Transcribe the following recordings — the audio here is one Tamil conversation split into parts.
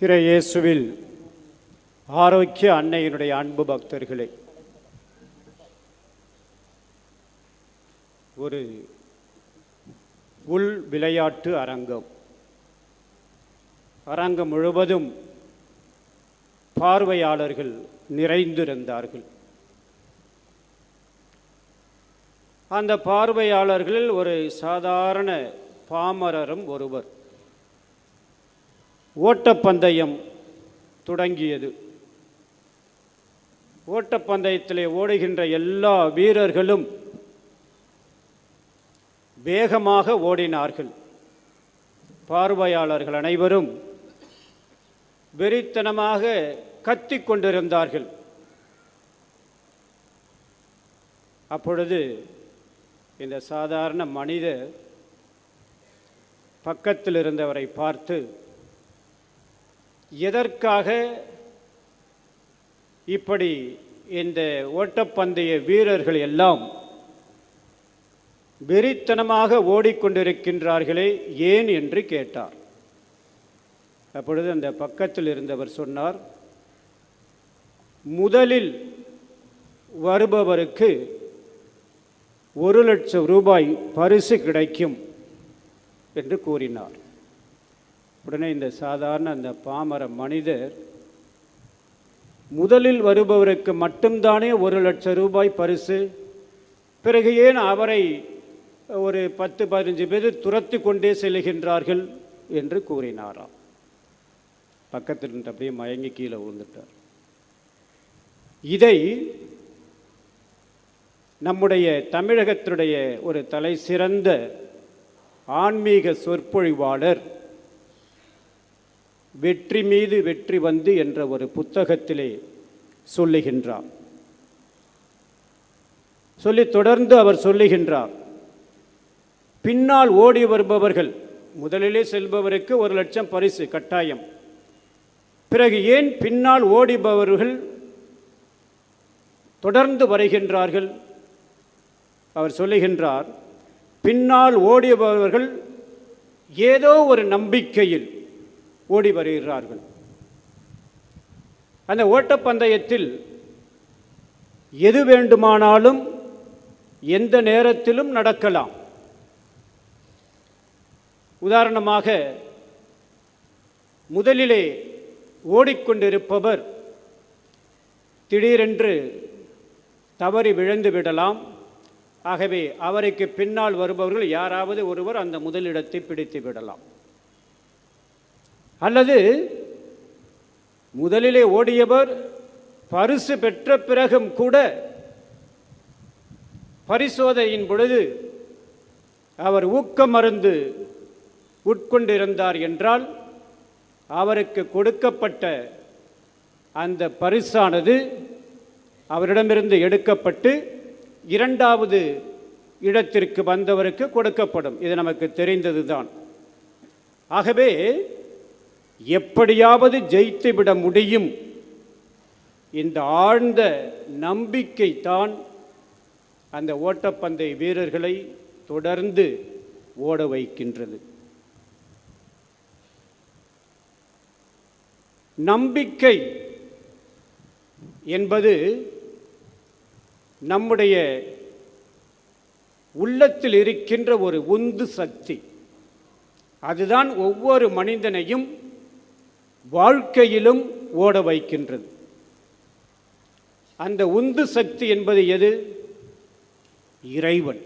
திரு இயேசுவில் ஆரோக்கிய அன்னையினுடைய அன்பு பக்தர்களே ஒரு உள் விளையாட்டு அரங்கம். அரங்கம் முழுவதும் பார்வையாளர்கள் நிறைந்திருந்தார்கள். அந்த பார்வையாளர்களில் ஒரு சாதாரண பாமரரும் ஒருவர். ஓட்டப்பந்தயம் தொடங்கியது. ஓட்டப்பந்தயத்திலே ஓடுகின்ற எல்லா வீரர்களும் வேகமாக ஓடினார்கள். பார்வையாளர்கள் அனைவரும் வெறித்தனமாக கத்தி கொண்டிருந்தார்கள். அப்பொழுது இந்த சாதாரண மனிதர் பக்கத்தில் இருந்தவரை பார்த்து எதற்காக இப்படி இந்த ஓட்டப்பந்தய வீரர்கள் எல்லாம் வெறித்தனமாக ஓடிக்கொண்டிருக்கின்றார்களே ஏன் என்று கேட்டார். அப்பொழுது அந்த பக்கத்தில் இருந்தவர் சொன்னார் முதலில் வருபவருக்கு ஒரு லட்சம் ரூபாய் பரிசு கிடைக்கும் என்று கூறினார். உடனே இந்த சாதாரண அந்த பாமர மனிதர் முதலில் வருபவருக்கு மட்டும்தானே ஒரு லட்சம் ரூபாய் பரிசு பிறகு ஏன் அவரை ஒரு பத்து பதினஞ்சு பேர் துரத்தி கொண்டே செல்கின்றார்கள் என்று கூறினாராம். பக்கத்தில் நின்று அப்படியே மயங்கி கீழே விழுந்துட்டார். இதை நம்முடைய தமிழகத்தினுடைய ஒரு தலை சிறந்த ஆன்மீக சொற்பொழிவாளர் வெற்றி மீது வெற்றி வந்து என்ற ஒரு புத்தகத்திலே சொல்லுகின்றார். சொல்லி தொடர்ந்து அவர் சொல்லுகின்றார். பின்னால் ஓடி வருபவர்கள் முதலிலே செல்பவருக்கு ஒரு லட்சம் பரிசு கட்டாயம். பிறகு ஏன் பின்னால் ஓடிபவர்கள் தொடர்ந்து வருகின்றார்கள்? அவர் சொல்லுகின்றார் பின்னால் ஓடிபவர்கள் ஏதோ ஒரு நம்பிக்கையில் ஓடி வருகிறார்கள். அந்த ஓட்டப்பந்தயத்தில் எது வேண்டுமானாலும் எந்த நேரத்திலும் நடக்கலாம். உதாரணமாக முதலிலே ஓடிக்கொண்டிருப்பவர் திடீரென்று தவறி விழுந்து விடலாம். ஆகவே அவருக்கு பின்னால் வருபவர்கள் யாராவது ஒருவர் அந்த முதலிடத்தை பிடித்து விடலாம். அல்லது முதலிலே ஓடியவர் பரிசு பெற்ற பிறகும் கூட பரிசோதனையின் பொழுது அவர் ஊக்க மருந்து உட்கொண்டிருந்தார் என்றால் அவருக்கு கொடுக்கப்பட்ட அந்த பரிசானது அவரிடமிருந்து எடுக்கப்பட்டு இரண்டாவது இடத்திற்கு வந்தவருக்கு கொடுக்கப்படும். இது நமக்கு தெரிந்தது தான் ஆகவே எப்படியாவது ஜெயித்துவிட முடியும். இந்த ஆழ்ந்த நம்பிக்கை தான் அந்த ஓட்டப்பந்தய வீரர்களை தொடர்ந்து ஓட வைக்கின்றது. நம்பிக்கை என்பது நம்முடைய உள்ளத்தில் இருக்கின்ற ஒரு உந்து சக்தி. அதுதான் ஒவ்வொரு மனிதனையும் வாழ்க்கையிலும் ஓட வைக்கின்றது. அந்த உந்து சக்தி என்பது எது? இறைவன்.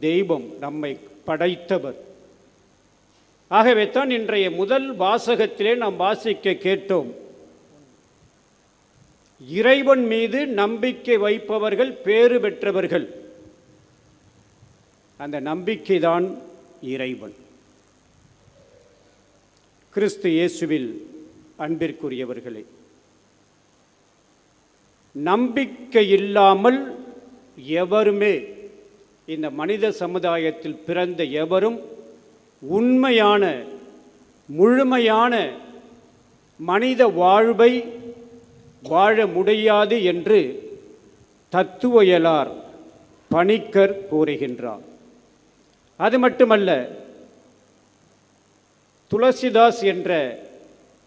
தெய்வம் நம்மை படைத்தவர். ஆகவே தான் இன்றைய முதல் வாசகத்திலே நாம் வாசிக்க கேட்டோம். இறைவன் மீது நம்பிக்கை வைப்பவர்கள் பேறு பெற்றவர்கள். அந்த நம்பிக்கைதான் இறைவன். கிறிஸ்து இயேசுவில் அன்பிற்குரியவர்களே நம்பிக்கை இல்லாமல் எவருமே இந்த மனித சமுதாயத்தில் பிறந்த எவரும் உண்மையான முழுமையான மனித வாழ்வை வாழ முடியாது என்று தத்துவயலார் பணிக்கர் கூறுகின்றார். அது மட்டுமல்ல துளசிதாஸ் என்ற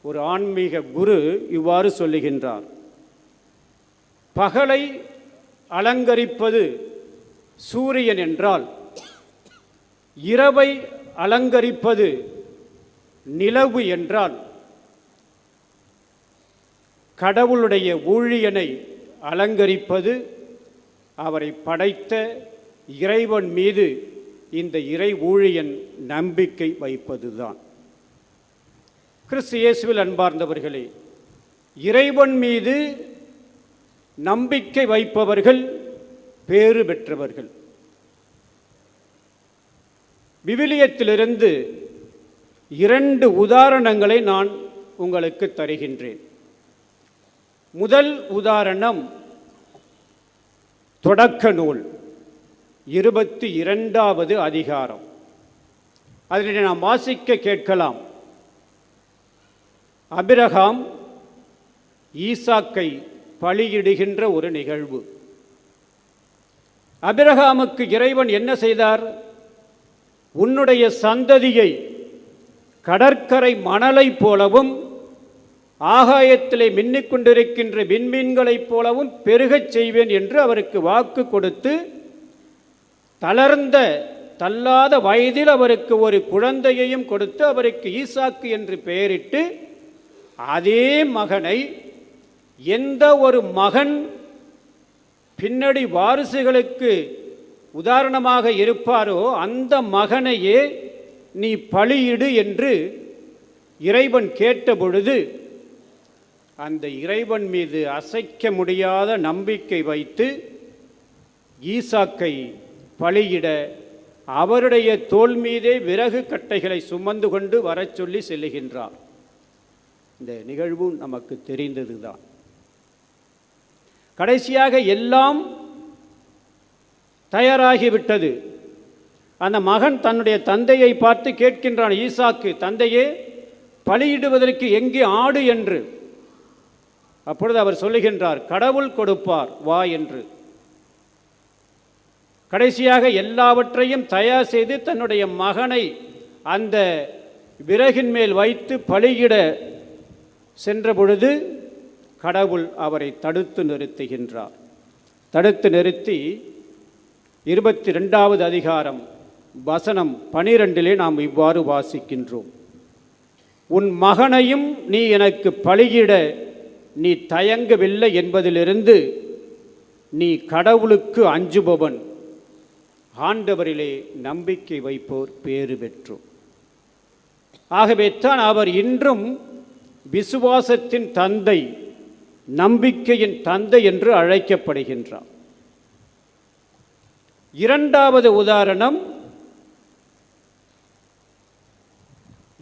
ஒரு ஆன்மீக குரு இவ்வாறு சொல்லுகின்றார். பகலை அலங்கரிப்பது சூரியன் என்றால் இரவை அலங்கரிப்பது நிலவு என்றால் கடவுளுடைய ஊழியனை அலங்கரிப்பது அவரை படைத்த இறைவன் மீது இந்த இறை ஊழியன் நம்பிக்கை வைப்பதுதான். கிறிஸ்து இயேசுவில் அன்பார்ந்தவர்களே இறைவன் மீது நம்பிக்கை வைப்பவர்கள் பேறு பெற்றவர்கள். விவிலியத்திலிருந்து இரண்டு உதாரணங்களை நான் உங்களுக்கு தருகின்றேன். முதல் உதாரணம் தொடக்க நூல் இருபத்தி இரண்டாவது அதிகாரம். அதில் நாம் வாசிக்க கேட்கலாம். அபிரகாம் ஈசாக்கை பழியிடுகின்ற ஒரு நிகழ்வு. அபிரகாமுக்கு இறைவன் என்ன செய்தார்? உன்னுடைய சந்ததியை கடற்கரை மணலைப் போலவும் ஆகாயத்திலே மின்னிக் கொண்டிருக்கின்ற விண்மீன்களைப் போலவும் பெருகச் செய்வேன் என்று அவருக்கு வாக்கு கொடுத்து தளர்ந்த தள்ளாத வயதில் அவருக்கு ஒரு குழந்தையையும் கொடுத்து அவருக்கு ஈசாக்கு என்று பெயரிட்டு அதே மகனை எந்த ஒரு மகன் பின்னடி வாரிசுகளுக்கு உதாரணமாக இருப்பாரோ அந்த மகனையே நீ பழியிடு என்று இறைவன் கேட்ட பொழுது அந்த இறைவன் மீது அசைக்க முடியாத நம்பிக்கை வைத்து ஈசாக்கை பழியிட அவருடைய தோல் மீதே விறகு கட்டைகளை சுமந்து கொண்டு வரச் சொல்லி செல்லுகின்றார். இந்த நிகழ்வும் நமக்கு தெரிந்ததுதான். கடைசியாக எல்லாம் தயாராகிவிட்டது. அந்த மகன் தன்னுடைய தந்தையை பார்த்து கேட்கின்றான் ஈசாக்கு தந்தையே பலியிடுவதற்கு எங்கே ஆடு என்று? அப்பொழுது அவர் சொல்லுகின்றார் கடவுள் கொடுப்பார் வா என்று. கடைசியாக எல்லாவற்றையும் தயார் செய்து தன்னுடைய மகனை அந்த விறகின் மேல் வைத்து பலியிட சென்ற பொழுது கடவுள் அவரை தடுத்து நிறுத்துகின்றார். தடுத்து நிறுத்தி இருபத்தி ரெண்டாவது அதிகாரம் வசனம் பனிரெண்டிலே நாம் இவ்வாறு வாசிக்கின்றோம். உன் மகனையும் நீ எனக்கு பழியிட நீ தயங்கவில்லை என்பதிலிருந்து நீ கடவுளுக்கு அஞ்சுபவன். ஆண்டவரிலே நம்பிக்கை வைப்போர் பேறு பெற்றோம் ஆகவே தான் அவர் இன்றும் விசுவாசத்தின் தந்தை நம்பிக்கையின் தந்தை என்று அழைக்கப்படுகின்றார். இரண்டாவது உதாரணம்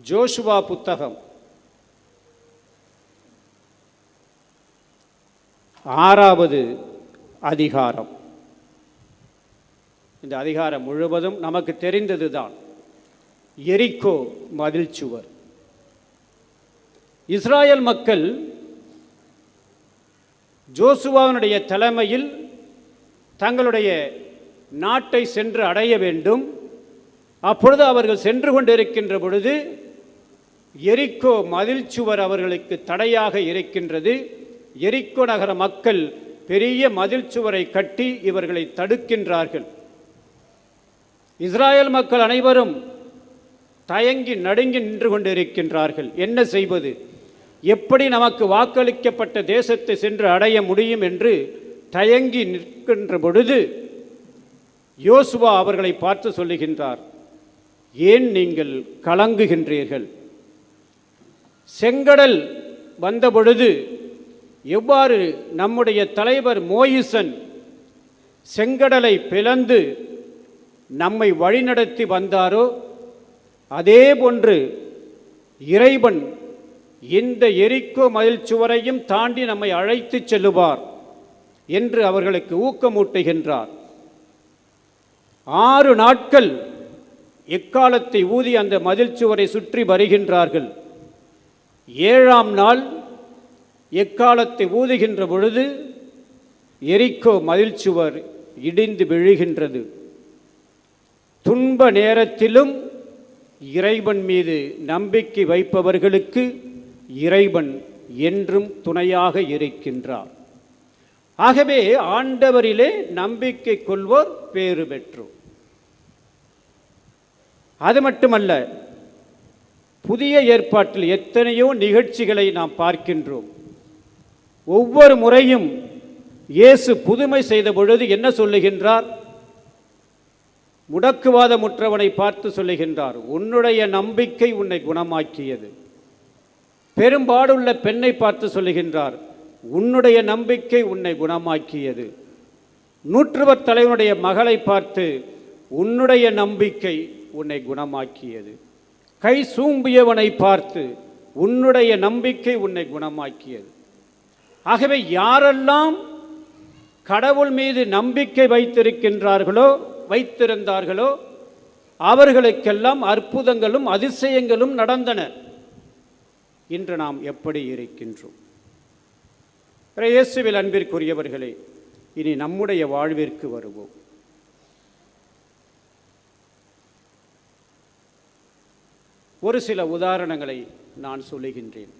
ஜோஷுவா புத்தகம். ஆறாவது அதிகாரம். இந்த அதிகாரம் முழுவதும் நமக்கு தெரிந்ததுதான். எரிக்கோ மதில் சுவர் இஸ்ராயல் மக்கள் ஜோசுவாவினுடைய தலைமையில் தங்களுடைய நாட்டை சென்று அடைய வேண்டும். அப்பொழுது அவர்கள் சென்று கொண்டிருக்கின்ற பொழுது எரிக்கோ மதில் சுவர் அவர்களுக்கு தடையாக இருக்கின்றது. எரிக்கோ நகர மக்கள் பெரிய மதில் சுவரை கட்டி இவர்களை தடுக்கின்றார்கள். இஸ்ராயல் மக்கள் அனைவரும் தயங்கி நடுங்கி நின்று கொண்டிருக்கின்றார்கள். என்ன செய்வது? எப்படி நமக்கு வாக்களிக்கப்பட்ட தேசத்தை சென்று அடைய முடியும் என்று தயங்கி நிற்கின்ற பொழுது யோசுவா அவர்களை பார்த்து சொல்லுகின்றார் ஏன் நீங்கள் கலங்குகின்றீர்கள்? செங்கடல் வந்தபொழுது எவ்வாறு நம்முடைய தலைவர் மோயிசன் செங்கடலை பிளந்து நம்மை வழிநடத்தி வந்தாரோ அதே போன்று இறைவன் இந்த எரிக்கோ மதில் சுவரையும் தாண்டி நம்மை அழைத்துச் செல்லுவார் என்று அவர்களுக்கு ஊக்கமூட்டுகின்றார். ஆறு நாட்கள் எக்காலத்தை ஊதி அந்த மதில் சுவரை சுற்றி வருகின்றார்கள். ஏழாம் நாள் எக்காலத்தை ஊதுகின்ற பொழுது எரிக்கோ மதில் சுவர் இடிந்து விழுகின்றது. துன்ப நேரத்திலும் இறைவன் மீது நம்பிக்கை வைப்பவர்களுக்கு இறைவன் என்றும் துணையாக இருக்கின்றார். ஆகவே ஆண்டவரிலே நம்பிக்கை கொள்வோர் பேறு பெற்றோர். அது மட்டுமல்ல புதிய ஏற்பாட்டில் எத்தனையோ நிகழ்ச்சிகளை நாம் பார்க்கின்றோம். ஒவ்வொரு முறையும் இயேசு புதுமை செய்த பொழுது என்ன சொல்லுகின்றார்? முடக்குவாதமுற்றவனை பார்த்து சொல்லுகின்றார் உன்னுடைய நம்பிக்கை உன்னை குணமாக்கியது. பெரும்பாடுள்ள பெண்ணை பார்த்து சொல்லுகின்றார் உன்னுடைய நம்பிக்கை உன்னை குணமாக்கியது. நூற்றுவர் தலைவனுடைய மகளை பார்த்து உன்னுடைய நம்பிக்கை உன்னை குணமாக்கியது. கை சூம்பியவனை பார்த்து உன்னுடைய நம்பிக்கை உன்னை குணமாக்கியது. ஆகவே யாரெல்லாம் கடவுள் மீது நம்பிக்கை வைத்திருக்கின்றார்களோ வைத்திருந்தார்களோ அவர்களுக்கெல்லாம் அற்புதங்களும் அதிசயங்களும் நடந்தன. இன்று நாம் எப்படி இருக்கின்றோம்? இயேசுவில் அன்பிற்குரியவர்களே இனி நம்முடைய வாழ்விற்கு வருவோம். ஒரு சில உதாரணங்களை நான் சொல்லுகின்றேன்.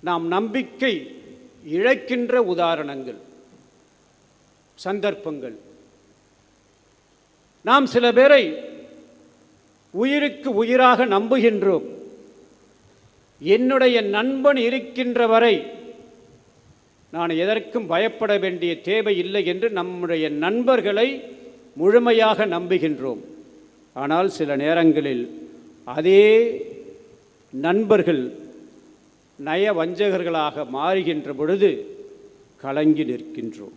நாம் நம்பிக்கை இழக்கின்ற உதாரணங்கள் சந்தர்ப்பங்கள். நாம் சில பேரை உயிருக்கு உயிராக நம்புகின்றோம். என்னுடைய நண்பன் இருக்கின்ற வரை நான் எதற்கும் பயப்பட வேண்டிய தேவை இல்லை என்று நம்முடைய நண்பர்களை முழுமையாக நம்புகின்றோம். ஆனால் சில நேரங்களில் அதே நண்பர்கள் நய வஞ்சகர்களாக மாறுகின்ற பொழுது கலங்கி நிற்கின்றோம்.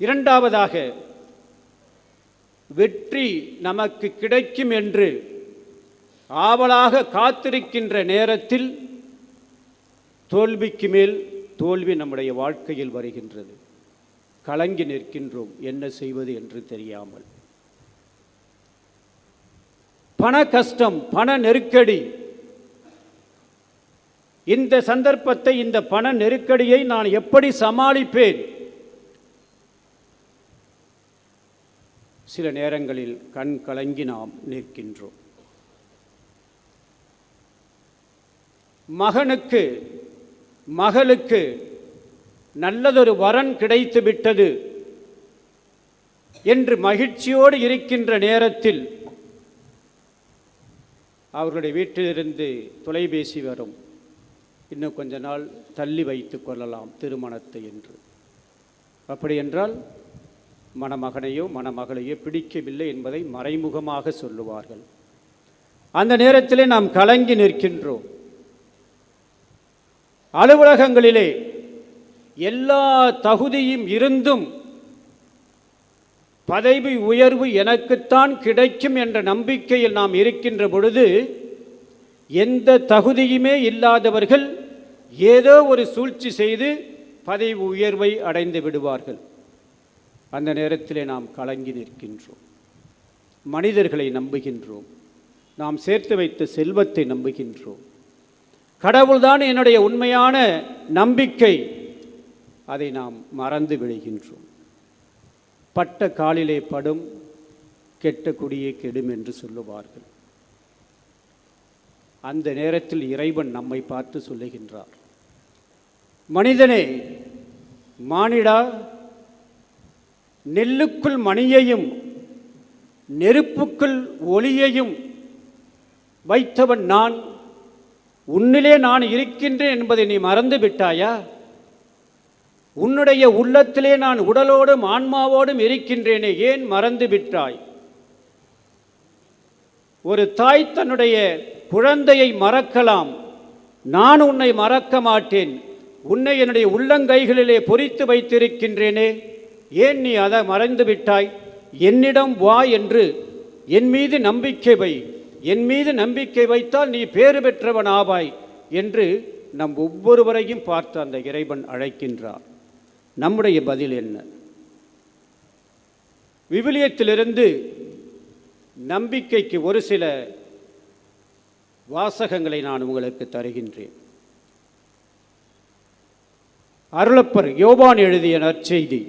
இரண்டாவதாக வெற்றி நமக்கு கிடைக்கும் என்று ஆவலாக காத்திருக்கின்ற நேரத்தில் தோல்விக்கு மேல் தோல்வி நம்முடைய வாழ்க்கையில் வருகின்றது. கலங்கி நிற்கின்றோம். என்ன செய்வது என்று தெரியாமல். பண கஷ்டம் பண நெருக்கடி. இந்த சந்தர்ப்பத்தை இந்த பண நெருக்கடியை நான் எப்படி சமாளிப்பேன்? சில நேரங்களில் கண் கலங்கி நாம் நிற்கின்றோம். மகனுக்கு மகளுக்கு நல்லதொரு வரன் கிடைத்து விட்டது என்று மகிழ்ச்சியோடு இருக்கின்ற நேரத்தில் அவர்களுடைய வீட்டிலிருந்து தொலைபேசி வரும். இன்னும் கொஞ்ச நாள் தள்ளி வைத்து கொள்ளலாம் திருமணத்தை என்று. அப்படி என்றால் மணமகனையோ மணமகளையோ பிடிக்கவில்லை என்பதை மறைமுகமாக சொல்லுவார்கள். அந்த நேரத்திலே நாம் கலங்கி நிற்கின்றோம். அலுவலகங்களிலே எல்லா தகுதியும் இருந்தும் பதவி உயர்வு எனக்குத்தான் கிடைக்கும் என்ற நம்பிக்கையில் நாம் இருக்கின்ற பொழுது எந்த தகுதியுமே இல்லாதவர்கள் ஏதோ ஒரு சூழ்ச்சி செய்து பதவி உயர்வை அடைந்து விடுவார்கள். அந்த நேரத்திலே நாம் கலங்கி நிற்கின்றோம். மனிதர்களை நம்புகின்றோம். நாம் சேர்த்து வைத்த செல்வத்தை நம்புகின்றோம். கடவுள்தான் என்னுடைய உண்மையான நம்பிக்கை. அதை நாம் மறந்து விடுகின்றோம். பட்ட காலிலே படும் கெட்ட குடியே கெடும் என்று சொல்லுவார்கள். அந்த நேரத்தில் இறைவன் நம்மை பார்த்து சொல்லுகின்றார். மனிதனே மானிடா நெல்லுக்குள் மணியையும் நெருப்புக்குள் ஒளியையும் வைத்தவன் நான் உன்னிலே நான் இருக்கின்றேன் என்பதை நீ மறந்து விட்டாயா? உன்னுடைய உள்ளத்திலே நான் உடலோடும் ஆன்மாவோடும் இருக்கின்றேனே ஏன் மறந்து விட்டாய்? ஒரு தாய் தன்னுடைய குழந்தையை மறக்கலாம். நான் உன்னை மறக்க மாட்டேன். உன்னை என்னுடைய உள்ளங்கைகளிலே பொறித்து வைத்திருக்கின்றேனே. ஏன் நீ அதை மறந்து விட்டாய்? என்னிடம் வா என்று என் மீது நம்பிக்கை வை. என் மீது நம்பிக்கை வைத்தால் நீ பேறு பெற்றவன் ஆவாய் என்று நம் ஒவ்வொருவரையும் பார்த்து அந்த இறைவன் அழைக்கின்றார். நம்முடைய பதில் என்ன? விவிலியத்திலிருந்து நம்பிக்கைக்கு ஒரு சில வாசகங்களை நான் உங்களுக்கு தருகின்றேன். அருளப்பர் யோபான் எழுதிய நற்செய்தி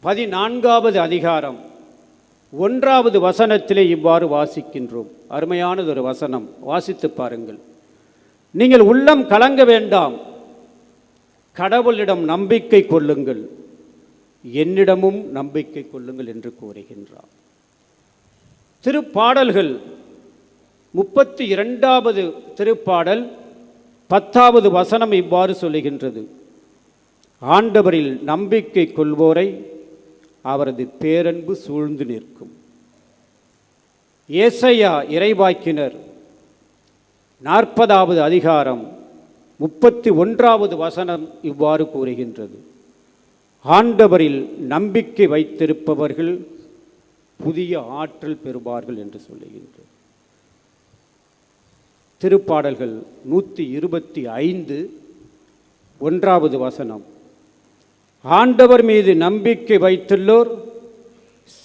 பதினான்காவது அதிகாரம் ஒன்றாவது வசனத்திலே இவ்வாறு வாசிக்கின்றோம். அருமையானது ஒரு வசனம். வாசித்து பாருங்கள். நீங்கள் உள்ளம் கலங்க வேண்டாம். கடவுளிடம் நம்பிக்கை கொள்ளுங்கள். என்னிடமும் நம்பிக்கை கொள்ளுங்கள் என்று கூறுகின்றார். திருப்பாடல்கள் முப்பத்தி இரண்டாவது திருப்பாடல் பத்தாவது வசனம் இவ்வாறு சொல்லுகின்றது. ஆண்டவரில் நம்பிக்கை கொள்வோரை அவரது பேரன்பு சூழ்ந்து நிற்கும். ஏசையா இறைவாக்கினர் நாற்பதாவது அதிகாரம் முப்பத்தி ஒன்றாவது வசனம் இவ்வாறு கூறுகின்றது. ஆண்டவரில் நம்பிக்கை வைத்திருப்பவர்கள் புதிய ஆற்றல் பெறுவார்கள் என்று சொல்லுகின்றது. திருப்பாடல்கள் நூற்றி இருபத்தி ஐந்து ஒன்றாவது வசனம். ஆண்டவர் மீது நம்பிக்கை வைத்துள்ளோர்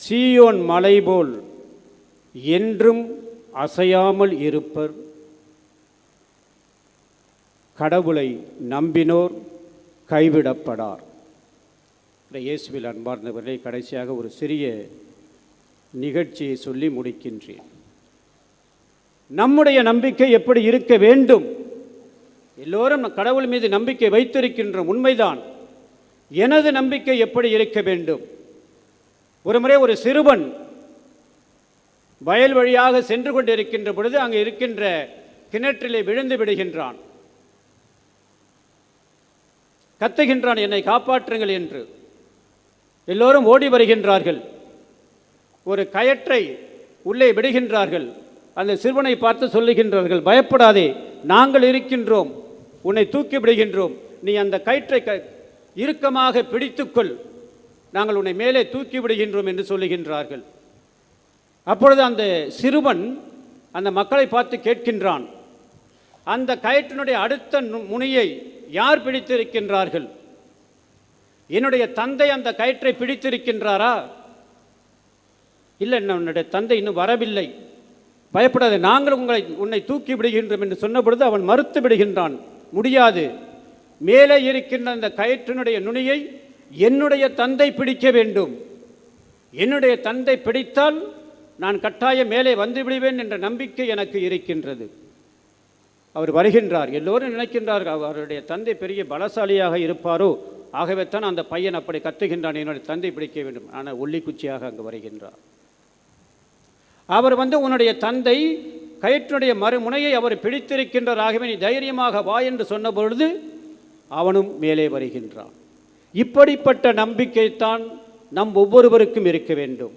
சீயோன் மலை போல் என்றும் அசையாமல் இருப்பர். கடவுளை நம்பினோர் கைவிடப்படார். இயேசுவில் அன்பார்ந்தவர்களை கடைசியாக ஒரு சிறிய நிகழ்ச்சியை சொல்லி முடிக்கின்றேன். நம்முடைய நம்பிக்கை எப்படி இருக்க வேண்டும்? எல்லோரும் கடவுள் மீது நம்பிக்கை வைத்திருக்கின்றோம் உண்மைதான். எனது நம்பிக்கை எப்படி இருக்க வேண்டும்? ஒரு முறை ஒரு சிறுவன் வயல் வழியாக சென்று கொண்டிருக்கின்ற பொழுது அங்கே இருக்கின்ற கிணற்றிலே விழுந்து விடுகின்றான். கத்துகின்றான் என்னை காப்பாற்றுங்கள் என்று. எல்லோரும் ஓடி வருகின்றார்கள். ஒரு கயற்றை உள்ளே விடுகின்றார்கள். அந்த சிறுவனை பார்த்து சொல்லுகின்றார்கள் பயப்படாதே நாங்கள் இருக்கின்றோம். உன்னை தூக்கி விடுகின்றோம். நீ அந்த கயிற்றை க இறுக்கமாக பிடித்துக்கொள். நாங்கள் உன்னை மேலே தூக்கி விடுகின்றோம் என்று சொல்லுகின்றார்கள். அப்பொழுது அந்த சிறுவன் அந்த மக்களை பார்த்து கேட்கின்றான். அந்த கயிற்றினுடைய அடுத்த நு- முனையை யார் பிடித்திருக்கின்றார்கள்? என்னுடைய தந்தை அந்த கயிற்றை பிடித்திருக்கின்றாரா? இல்லை உன்னுடைய தந்தை இன்னும் வரவில்லை. பயப்படாத நாங்கள் உங்களை உன்னை தூக்கி விடுகின்றோம் என்று சொன்ன பொழுது அவன் மறுத்து விடுகின்றான். முடியாது. மேலே இருக்கின்ற அந்த கயிற்றினுடைய நுனியை என்னுடைய தந்தை பிடிக்க வேண்டும். என்னுடைய தந்தை பிடித்தால் நான் கட்டாயம் மேலே வந்துவிடுவேன் என்ற நம்பிக்கை எனக்கு இருக்கின்றது. அவர் வருகின்றார். எல்லோரும் நினைக்கின்றார்கள் அவருடைய தந்தை பெரிய பலசாலியாக இருப்பாரோ? ஆகவே தான் அந்த பையன் அப்படி கத்துகின்றான். என்னுடைய தந்தை பிடிக்க வேண்டும். ஆனால் ஒல்லிக்குச்சியாக அங்கு வருகின்றார். அவர் வந்து உன்னுடைய தந்தை கயிற்றுடைய மறுமுனையை அவர் பிடித்திருக்கின்றார். ஆகவே நீ தைரியமாக வா என்று சொன்ன பொழுது அவனும் மேலே வருகின்றான். இப்படிப்பட்ட நம்பிக்கைத்தான் நம் ஒவ்வொருவருக்கும் இருக்க வேண்டும்.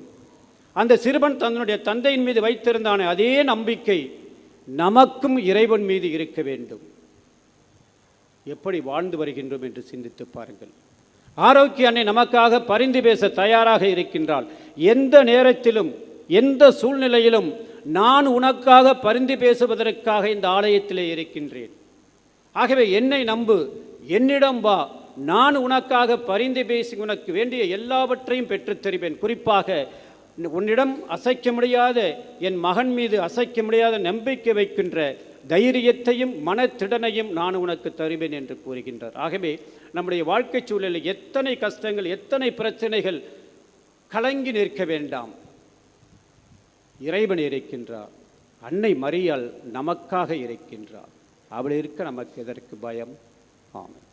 அந்த சிறுவன் தன்னுடைய தந்தையின் மீது வைத்திருந்தான அதே நம்பிக்கை நமக்கும் இறைவன் மீது இருக்க வேண்டும். எப்படி வாழ்ந்து வருகின்றோம் என்று சிந்தித்து பாருங்கள். ஆரோக்கிய அன்னை நமக்காக பரிந்து பேச தயாராக இருக்கின்றாள். எந்த நேரத்திலும் எந்த சூழ்நிலையிலும் நான் உனக்காக பரிந்து பேசுவதற்காக இந்த ஆலயத்திலே இருக்கின்றேன். ஆகவே என்னை நம்பு என்னிடம் வா நான் உனக்காக பரிந்து பேசி உனக்கு வேண்டிய எல்லாவற்றையும் பெற்றுத் தருவேன். குறிப்பாக உன்னிடம் அசைக்க முடியாத என் மகன் மீது அசைக்க முடியாத நம்பிக்கை வைக்கின்ற தைரியத்தையும் மனத்திடனையும் நான் உனக்கு தருவேன் என்று கூறுகின்றார். ஆகவே நம்முடைய வாழ்க்கை சூழலில் எத்தனை கஷ்டங்கள் எத்தனை பிரச்சனைகள் கலங்கி நிற்க வேண்டாம். இறைவன் இருக்கின்றார். அன்னை மறியால் நமக்காக இருக்கின்றார். அவள் இருக்க நமக்கு எதற்கு பயம்? Amen.